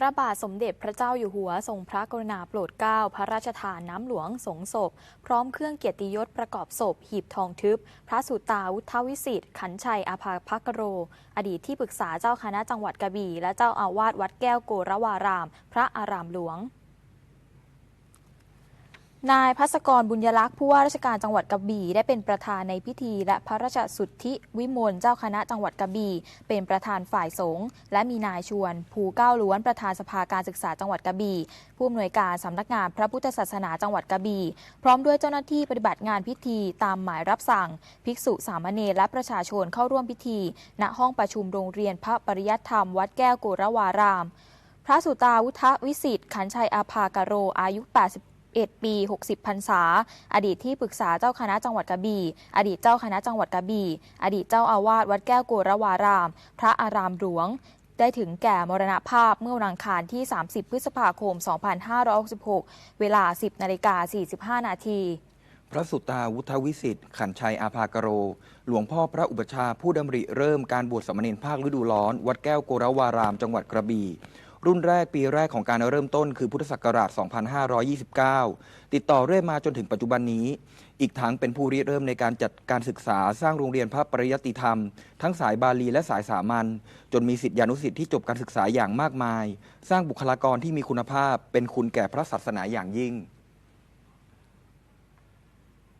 พระบาทสมเด็จพระเจ้าอยู่หัวทรงพระกรุณาโปรดเกล้าพระราชทานน้ำหลวงสงศพ พร้อมเครื่องเกียรติยศประกอบศพ หีบทองทึบ พระสุตาวุฒวิสิทธิ์ขันชัยอาภาพักโร อดีตที่ปรึกษาเจ้าคณะจังหวัดกระบี่ และเจ้าอาวาสวัดแก้วโกรวาราม พระอารามหลวง นายพัสกรบุญยลักษณ์ผู้ว่าราชการจังหวัดกระบี่ได้เป็นประธานในพิธี และพระราชสุทธิวิมลเจ้าคณะจังหวัดกระบี่เป็นประธานฝ่ายสงฆ์และมีนายชวนภูเก้าล้วนประธานสภาการศึกษาจังหวัดกระบี่ผู้อำนวยการสำนักงานพระพุทธศาสนาจังหวัดกระบี่พร้อมด้วยเจ้าหน้าที่ปฏิบัติงานพิธีตามหมายรับสั่ง ภิกษุสามเณรและประชาชนเข้าร่วมพิธี ณห้องประชุมโรงเรียนพระปริยัติธรรม วัดแก้วโกรวารามพระสุตาวุฒวิสิทธิ์ขันชัยอาภากโรอายุ 81ปี 60 พรรษา อดีตที่ปรึกษาเจ้าคณะจังหวัดกระบี่ อดีตเจ้าคณะจังหวัดกระบี่ อดีตเจ้าอาวาสวัดแก้วโกรวาราม พระอารามหลวงได้ถึงแก่มรณภาพเมื่อวันอังคารที่ 30 พฤษภาคม 2566 เวลา 10 นาฬิกา 45 นาที พระสุตาวุฒวิสิทธิ์ ขันชัยอาภากโร หลวงพ่อพระอุปชาผู้ดำริเริ่มการบวชสมณรภาคฤดูร้อน วัดแก้วโกรวาราม จังหวัดกระบี่ รุ่นแรกปีแรกของการเริ่มต้นคือพุทธศักราช 2529 ติดต่อเรื่อยมาจนถึงปัจจุบันนี้ อีกทั้งเป็นผู้ริเริ่มในการจัดการศึกษาสร้างโรงเรียนพระปริยติธรรม ทั้งสายบาลีและสายสามัญจนมีสิทธิอนุสิทธิ์ที่จบการศึกษาอย่างมากมาย สร้างบุคลากรที่มีคุณภาพเป็นคุณแก่พระศาสนาอย่างยิ่ง